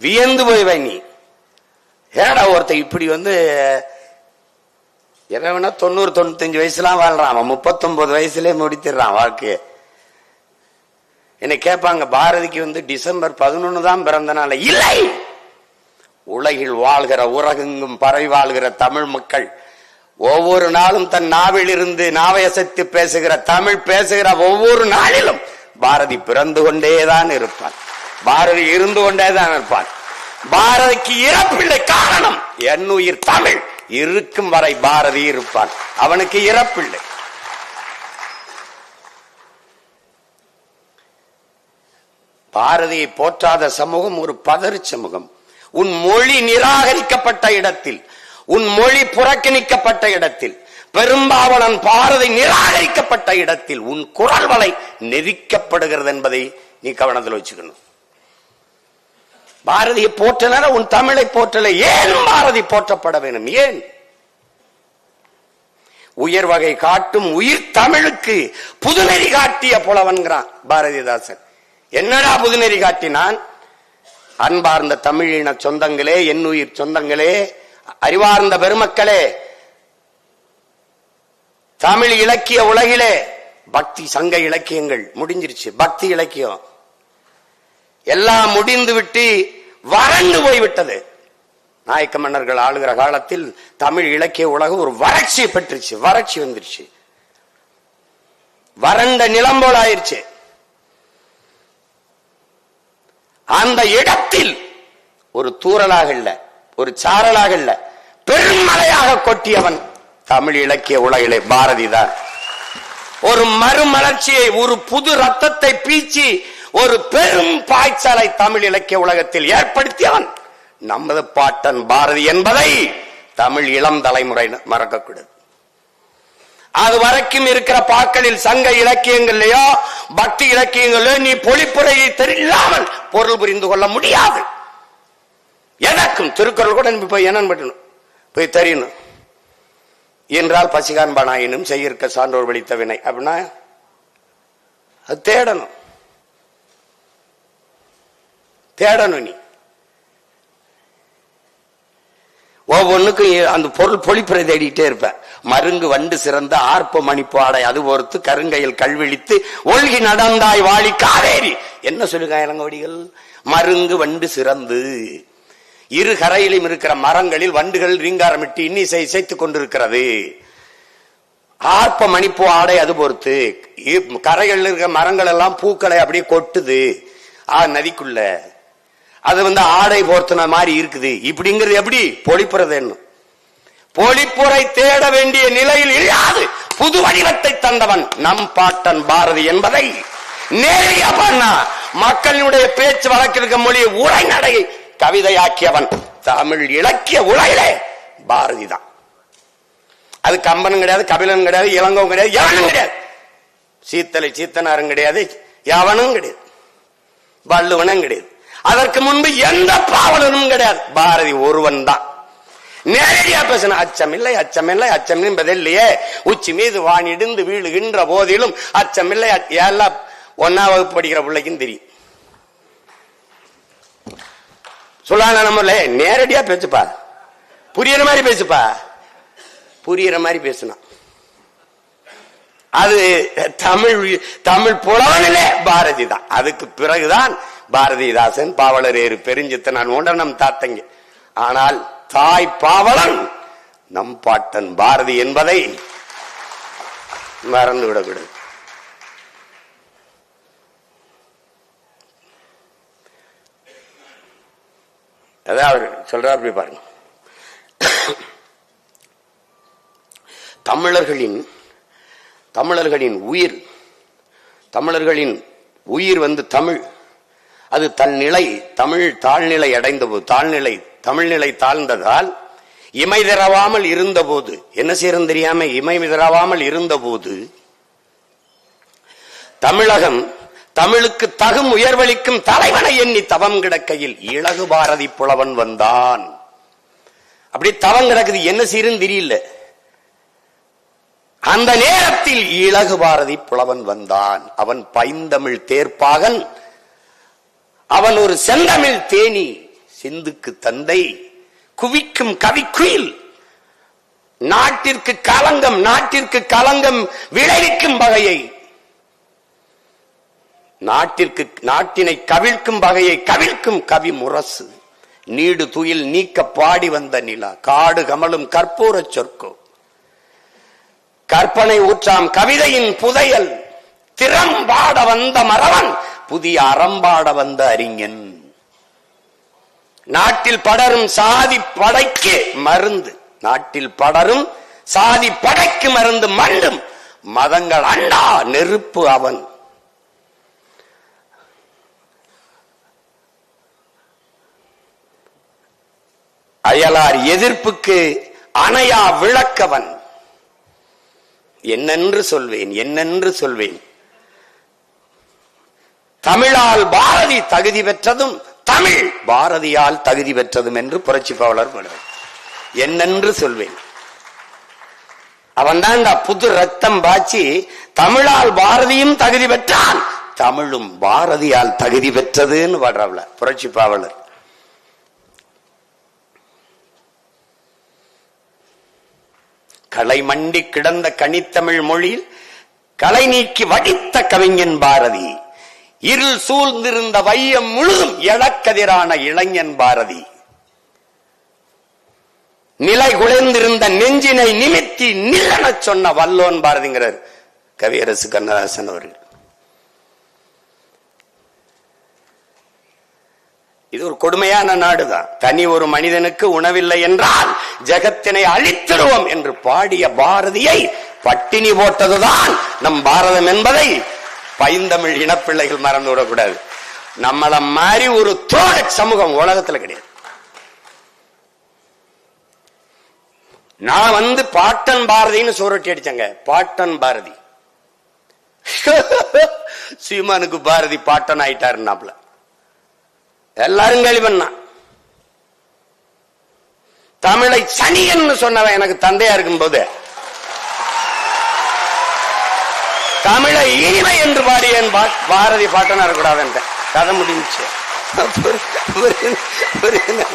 வியந்து போய் நீ. ஏடா ஒருத்தன் இப்படி வந்து இறைவனா தொண்ணூறு தொண்ணூத்தஞ்சு வயசுலாம் வாழ்றான். அவன் முப்பத்தொன்பது வயசுலயே முடித்திடுறான் வாக்கு என்னை கேட்பாங்க பாரதிக்கு வந்து டிசம்பர் பதினொன்னு தான் பிறந்த நாள். இல்லை! உலகில் வாழ்கிற உலகெங்கும் பரவி வாழ்கிற தமிழ் மக்கள் ஒவ்வொரு நாளும் தன் நாவில் இருந்து நாவயசத்து பேசுகிற தமிழ் பேசுகிற ஒவ்வொரு நாளிலும் பாரதி பிறந்து கொண்டேதான் இருப்பான் பாரதி இருந்து கொண்டேதான் இருப்பான் பாரதிக்கு இறப்பில்லை காரணம் என் உயிர் தமிழ். இருக்கும் வரை பாரதி இருப்பான் அவனுக்கு இறப்பில்லை. பாரதியை போற்றாத சமூகம் ஒரு பதறு சமூகம். உன் மொழி நிராகரிக்கப்பட்ட இடத்தில் உன் மொழி புறக்கணிக்கப்பட்ட இடத்தில் பெரும்பாவளன் பாரதி நிராகரிக்கப்பட்ட இடத்தில் உன் குரல் வலை நெரிக்கப்படுகிறது என்பதை நீ கவனத்தில் வச்சுக்கணும். பாரதியை போற்றல உன் தமிழை போற்றல ஏன் பாரதி போற்றப்பட வேண்டும்? ஏன்? உயர் வகை காட்டும் உயிர் தமிழுக்கு புதுநெறி காட்டிய புலவன்கிறான் பாரதிதாசன். என்னடா புதுநெறி காட்டினான்? அன்பார்ந்த தமிழின சொந்தங்களே என்னுயிர் சொந்தங்களே அறிவார்ந்த பெருமக்களே தமிழ் இலக்கிய உலகிலே பக்தி சங்க இலக்கியங்கள் முடிஞ்சிருச்சு. பக்தி இலக்கியம். எல்லாம் முடிந்து விட்டு வறண்டு போய்விட்டது. நாயக்க மன்னர்கள் ஆளுகிற காலத்தில் தமிழ் இலக்கிய உலகம் ஒரு வறட்சி பெற்றுச்சு வறட்சி வந்துருச்சு. வறண்ட நிலம் போல ஆயிருச்சு. அந்த இடத்தில் ஒரு தூரலாக இல்ல ஒரு சாரலாக இல்ல பெருமலையாக கொட்டியவன் தமிழ் இலக்கிய உலகிலே பாரதி தான். ஒரு மறுமலர்ச்சியை ஒரு புது ரத்தத்தை பீச்சி ஒரு பெரும் பாய்ச்சலை தமிழ் இலக்கிய உலகத்தில் ஏற்படுத்தியவன் நமது பாட்டன் பாரதி என்பதை தமிழ் இளம் தலைமுறை மறக்கக்கூடாது. அது வரைக்கும் இருக்கிற பாக்களில் சங்க இலக்கியங்கள்லயோ பக்தி இலக்கியங்களோ நீ பொழிப்புரையை தெரியாமல் பொருள் புரிந்து கொள்ள முடியாது. எனக்கும் திருக்குறள் கூட போய் என்னன்னு போய் தெரியணும். என்றால் பசிகான்பானாயினும் செய்யிருக்க சான்றோர் வலித்த வினை அப்படின்னா அது தேடணும். தேடணும் நீ. ஒவ்வொன்றுக்கும் அந்த பொருள் பொழிப்புரை தேடிட்டே இருப்பேன் மருங்கு வண்டு சிறந்த ஆர்ப்ப மணிப்பாடை அது பொறுத்து கருங்கையில் கல்விழித்து ஒழுகி நடந்தாய் வாழி காவேரி. என்ன சொல்லுங்க இளங்கோடிகள்? மருங்கு வண்டு சிறந்து. இரு கரையிலும் இருக்கிற மரங்களில் வண்டுகள் ரீங்காரமிட்டு இன்னிசை இசைத்துக் கொண்டிருக்கிறது. ஆர்ப்ப மணிப்பு ஆடை அது பொறுத்து கரைகளில் இருக்கிற மரங்கள் எல்லாம் பூக்களை அப்படியே கொட்டுது. ஆ நதிக்குள்ள. அது வந்து ஆடை போர்த்தின மாதிரி இருக்குது. இப்படிங்கிறது எப்படி? பொழிப்புறது என்ன பொழிப்புரை தேட வேண்டிய நிலையில் இல்லாது புது வடிவத்தை தந்தவன் நம் பாட்டன் பாரதி என்பதை நேரிய பண்ணா மக்களுடைய பேச்சு வழக்கிருக்க மொழியை உரைநடையை கவிதையாக்கியவன் தமிழ் இலக்கிய உலகிலே பாரதி தான். அது கம்பனும் கிடையாது கபிலனும் கிடையாது இளங்கவும் கிடையாது எவனும் கிடையாது. சீத்தலை சீத்தனாரும் கிடையாது எவனும் கிடையாது. வள்ளுவனும் கிடையாது. அதற்கு முன்பு எந்த பாவலனும் கிடையாது. பாரதி ஒருவன் தான். நேரடியா பேசின அச்சம் இல்லை அச்சம் என்பது இல்லையே. உச்சி மீது வாணிடுந்து வீழுகின்ற போதிலும் அச்சமில்லை எல்லாம் ஒன்னா வகுப்பு படிக்கிற பிள்ளைக்கும் தெரியும். சொல்லான நம்மள? நேரடியா பேசுப்பா. புரியுற மாதிரி பேசுப்பா. புரியுற மாதிரி பேசணும் அது தமிழ் தமிழ் புலவனிலே பாரதி தான். அதுக்கு பிறகுதான் பாரதிதாசன் பாவலரேறு பெருஞ்சித்தன் ஒன்ற நம் தாத்தங்க. ஆனால் தாய் பாவலன் நம் பாட்டன் பாரதி என்பதை மறந்து விடக்கூடாது. அதான் அவர் சொல்றார் அப்படி பாருங்க. தமிழர்களின் தமிழர்களின் உயிர் தமிழர்களின் உயிர் வந்து தமிழ். அது தன் நிலை தமிழ் தாழ்நிலை அடைந்த தாழ்நிலை தமிழ்நிலை தாழ்ந்ததால் இமை தரவாமல் இருந்த போது என்ன செய்யறது தெரியாம இமை தரவாமல் இருந்த போது தமிழகம் தமிழுக்கு தகும் உயர்வளிக்கும் தலைவனை எண்ணி தவம் கிடக்கையில் இலகு பாரதி புலவன் வந்தான். அப்படி தவம் கிடக்குது என்ன செய்யறன்னு தெரியல. அந்த நேரத்தில் இலகு பாரதி புலவன் வந்தான். அவன் பைந்தமிழ் தேர்ப்பாகன் அவன் ஒரு செந்தமிழ் தேனி சிந்துக்கு தந்தை குவிக்கும் கவிக்குயில் நாட்டிற்கு களங்கம் நாட்டிற்கு களங்கம் விளைவிக்கும் வகையை. நாட்டிற்கு நாட்டினை கவிழ்க்கும் வகையை கவிழ்க்கும் கவி முரசு. நீடு துயில் நீக்க பாடி வந்த நிலா காடு கமலும் கற்பூர சொற்கோ. கற்பனை ஊற்றாம் கவிதையின் புதையல் திறம்பாட வந்த மறவன் புதிய அறம்பாட வந்த அறிஞன். நாட்டில் படரும் சாதி படைக்கு மருந்து. நாட்டில் படரும் சாதி படைக்கு மருந்து மண்டும் மதங்கள் அண்டா நெருப்பு அவன். அயலார் எதிர்ப்புக்கு அணையா விளக்கவன். என்னென்று சொல்வேன் என்னென்று சொல்வேன். தமிழால் பாரதி தகுதி பெற்றதும் தமிழ் பாரதியால் தகுதி பெற்றதும் என்று புரட்சி பாவலர் என்னென்று சொல்வேன். அவன் தான் புது ரத்தம் பாய்ச்சி தமிழால் பாரதியும் தகுதி பெற்றான். தமிழும் பாரதியால் தகுதி பெற்றதுன்னு பாடுறாப்ல புரட்சி பாவலர். களை மண்டி கிடந்த கனித்தமிழ் மொழியில் களை நீக்கி வடித்த கவிஞன் பாரதி. இருள் சூழ்ந்திருந்த வையம் முழுதும் எழக்கதிரான இளைஞன் பாரதி. நிலை குலைந்திருந்த நெஞ்சினை நிமித்தி நில்லனச் சொன்ன வல்லோன் பாரதிங்கிறார் கவியரசு கண்ணதாசன் அவர்கள். இது ஒரு கொடுமையான நாடுதான். தனி ஒரு மனிதனுக்கு உணவில்லை என்றால் ஜெகத்தினை அழித்திடுவோம் என்று பாடிய பாரதியை பட்டினி போட்டதுதான் நம் பாரதம் என்பதை பைந்தமிழ் இனப்பிள்ளைகள் மறந்து விடக்கூடாது. நம்மள மாதிரி ஒரு தோழ சமூகம் உலகத்துல கிடையாது. நான் வந்து பாட்டன் பாரதின்னு சூரட்டி அடிச்சங்க. பாட்டன் பாரதி. சீமானுக்கு பாரதி பாட்டன் ஆயிட்டாருன்னாப்ல. எல்லாரும் கேள்வி பண்ணா தமிழை சனியன்னு சொன்னவன் எனக்கு தந்தையா இருக்கும் போது தமிழை இனிமை என்று பாடிய பாரதி பாட்டனா இருக்கக்கூடாது கதை முடிஞ்சு புரியுது- புரியுது- புரியுது.